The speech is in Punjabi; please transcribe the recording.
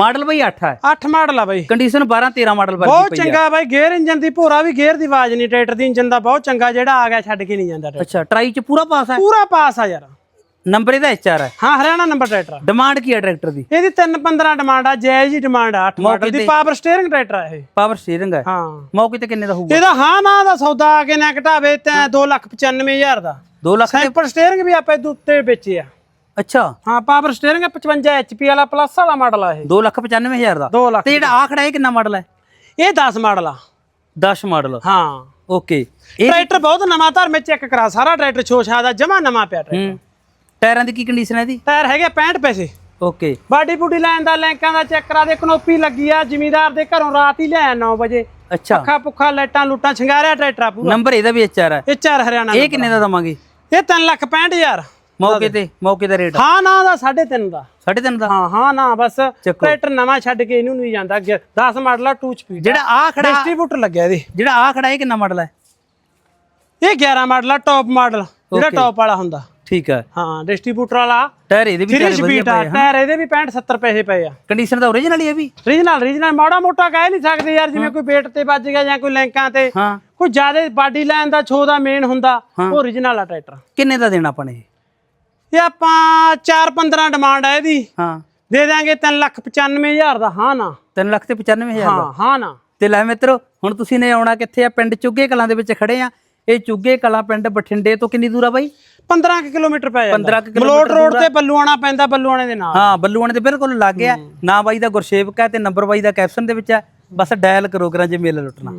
ਮਾਡਲ ਬਈ 8 ਹੈ। 8 ਮਾਡਲ ਆ ਬਾਈ। ਕੰਡੀਸ਼ਨ 12 13 ਮਾਡਲ ਵਰਗੀ ਬਹੁਤ ਚੰਗਾ ਬਾਈ ਗੇਅਰ ਇੰਜਨ ਦੀ ਭੋਰਾ ਵੀ ਗੇਅਰ ਦੀ ਆਵਾਜ਼ ਨਹੀਂ ਟਰੈਕਟਰ ਦੀ ਇੰਜਨ ਦਾ ਬਹੁਤ ਚੰਗਾ ਜਿਹੜਾ ਆ ਗਿਆ ਛੱਡ ਕੇ ਨਹੀਂ ਜਾਂਦਾ ਅੱਛਾ ਟਰਾਈ ਚ ਪੂਰਾ ਪਾਸ ਹੈ? ਪੂਰਾ ਪਾਸ ਆ ਯਾਰ। ਨੰਬਰ ਇਹਦਾ ਐਚਆਰ ਹੈ। ਹਾਂ ਹਰਿਆਣਾ ਨੰਬਰ ਟਰੈਕਟਰ। ਡਿਮਾਂਡ ਕੀ ਹੈ ਟਰੈਕਟਰ ਦੀ? ਇਹਦੀ 315 ਡਿਮਾਂਡ ਆ ਜਾਇਜ਼ ਹੀ ਡਿਮਾਂਡ ਆ 8 ਮਾਡਲ ਦੀ ਪਾਵਰ ਸਟੀਅਰਿੰਗ ਟਰੈਕਟਰ ਆ ਇਹ। ਪਾਵਰ ਸਟੀਅਰਿੰਗ ਹੈ। ਹਾਂ। ਮੌਕੇ ਤੇ ਕਿੰਨੇ ਦਾ ਹੋਊਗਾ? ਇਹਦਾ ਹਾਂ ਨਾ ਦਾ ਸੌਦਾ ਆ ਕੇ ਨਾ ਘਟਾਵੇ ਤੇ 295000 ਦਾ। 2 ਲੱਖ ਸੈਂਪਲ ਸਟੀਅਰਿੰਗ ਵੀ ਆਪਾਂ ਇਹਦੇ ਉੱਤੇ ਵੇਚੇ ਆ। ਅੱਛਾ। ਹਾਂ ਪਾਵਰ ਸਟੀਅਰਿੰਗ 55 HP ਵਾਲਾ ਪਲੱਸ ਵਾਲਾ ਮਾਡਲ ਆ ਇਹ। 2 ਲੱਖ 95000 ਦਾ। 2 ਲੱਖ। ਤੇ ਜਿਹੜਾ ਆ ਖੜਾ ਇਹ ਕਿੰਨਾ ਮਾਡਲ ਹੈ? ਇਹ 10 ਮਾਡਲ ਆ। 10 ਮਾਡਲ ਹਾਂ। ਓਕੇ ਟਰੈਕਟਰ ਬਹੁਤ ਨਵਾਂ ਧਰ ਮੈਂ ਚੈੱਕ ਕਰਾ ਸਾਰਾ ਟਰੈਕਟਰ ਛੋਛਾ ਦਾ ਜਮਾ ਨਵਾਂ ਪਿਆ ਟਰੈਕਟਰ। ਹੂੰ। ਟਾਇਰਾਂ ਦੀ ਕੀ ਕੰਡੀਸ਼ਨ ਹੈ ਇਹਦੀ? ਟਾਇਰ ਹੈਗੇ 65 ਪੈਸੇ। ਓਕੇ ਬਾਡੀ ਬੂਡੀ ਲੈਣ ਦਾ ਲੈਂਕਾਂ ਦਾ ਚੈੱਕ ਕਰਾ ਦੇ ਕਨੋਪੀ ਲੱਗੀ ਆ ਜ਼ਿਮੀਦਾਰ ਦੇ ਘਰੋਂ ਰਾਤ ਹੀ ਲਿਆਇਆ 9 ਵਜੇ। ਅੱਛਾ। ਪੱਖਾ ਪੁੱਖਾ ਲਾਈਟਾਂ ਲੂਟਾਂ ਛਿੰਗਾਰਿਆ ਟਰੈਕਟਰ ਆ ਪੂਰਾ। ਨੰਬਰ ਇਹਦਾ ਵੀ ਐਚਆਰ ਹੈ। ਚਾਰ ਹਰਿਆਣਾ ਇਹ ਕਿੰਨੇ ਦਾ ਦਵਾਂਗੇ? ਇਹ 3 ਲੱਖ 65000 ਮੌਕੇ ਤੇ ਮੌਕੇ ਦਾ ਰੇਟ। ਹਾਂ ਨਾ ਦਾ 3.5 ਦਾ। 3.5 ਦਾ? ਹਾਂ ਹਾਂ ਨਾ ਬਸ। ਟਰੈਕਟਰ ਨਵਾਂ ਛੱਡ ਕੇ ਇਹਨੂੰ ਨਹੀਂ ਜਾਂਦਾ। 10 ਮਾਡਲ ਆ 2 ਸਪੀਡ ਜਿਹੜਾ ਆ ਖੜਾ ਡਿਸਟ੍ਰੀਬਿਊਟਰ ਲੱਗਿਆ ਇਹਦੇ। ਜਿਹੜਾ ਆ ਖੜਾ ਇਹ ਕਿੰਨਾ ਮਾਡਲ ਹੈ ਇਹ 11 ਮਾਡਲ ਆ ਟੌਪ ਮਾਡਲ। ਜਿਹੜਾ. ਟੌਪ ਵਾਲਾ ਹੁੰਦਾ। ਠੀਕ ਹੈ ਹਾਂ ਡਿਸਟ੍ਰੀਬਿਊਟਰ ਵਾਲਾ। ਟਾਇਰ ਇਹਦੇ ਵੀ 3 ਚਾਰੇ ਵਧੀਆ ਪਏ ਆ ਟਾਇਰ ਇਹਦੇ ਵੀ 65 70 ਪੈਸੇ ਪਏ ਆ। ਕੰਡੀਸ਼ਨ ਤਾਂ ਓਰੀਜਨਲ ਹੀ ਹੈ ਵੀ। ਰੀਜਨਲ ਰੀਜਨਲ ਮਾੜਾ ਮੋਟਾ ਕਹਿ ਨਹੀਂ ਸਕਦੇ ਯਾਰ ਜਿਵੇਂ ਕੋਈ ਵੇਟ ਤੇ ਵੱਜ ਗਿਆ ਜਾਂ ਕੋਈ ਲੈਂਕਾਂ ਤੇ। ਹਾਂ। ਕੋਈ ਜ਼ਿਆਦਾ ਬਾਡੀ ਲਾਈਨ ਦਾ ਛੋ ਦਾ ਮੇਨ ਹੁੰਦਾ। ਉਹ ਓਰੀਜਨਲ ਆ ਟਰੈਕਟਰ। ਕਿੰਨੇ ਦਾ ਦੇਣਾ ਆਪਾਂ ਨੇ ਇਹ? ਆਪਾਂ 4-15 ਡਿਮਾਂਡ ਆ ਇਹਦੀ। ਹਾਂ। ਦੇ ਦਾਂਗੇ 395000 ਦਾ ਹਾਂ ਨਾ। 3 ਲੱਖ ਤੇ 95000 ਦਾ। ਹਾਂ ਹਾਂ ਨਾ। ਤੇ ਲੈ ਮਿੱਤਰੋ ਹੁਣ ਤੁਸੀਂ ਨੇ ਆਉਣਾ ਕਿੱਥੇ ਆ? ਪਿੰਡ ਚੁੱਗੇ ਕਲਾਂ ਦੇ ਵਿੱਚ ਖੜੇ ਆ। ਇਹ ਚੁੱਗੇ ਕਲਾਂ ਪਿੰਡ ਬਠਿੰਡੇ ਤੋਂ ਕਿੰਨੀ ਦੂਰ ਆ ਬਾਈ? 15 ਕੁ ਕਿਲੋਮੀਟਰ ਪੈ ਜਾਂਦਾ। 15 ਕੁ ਮਲੋਟ ਕਿਲੋਮੀਟਰ ਰੋਡ ਤੇ ਬੱਲੂਆਣਾ ਪੈਂਦਾ ਬੱਲੂਆਣੇ ਦੇ ਨਾਲ। ਹਾਂ ਬੱਲੂਆਣੇ ਦੇ ਬਿਲਕੁਲ ਲੱਗ ਗਿਆ। ਨਾ ਬਾਈ ਦਾ ਗੁਰਸੇਵਕ ਹੈ ਤੇ ਨੰਬਰ ਬਾਈ ਦਾ ਕੈਪਸ਼ਨ ਦੇ ਵਿੱਚ ਹੈ ਬਸ ਡਾਇਲ ਕਰੋ ਕਰਾਂ ਜੇ ਮੇਲ ਲੁੱਟਣਾ।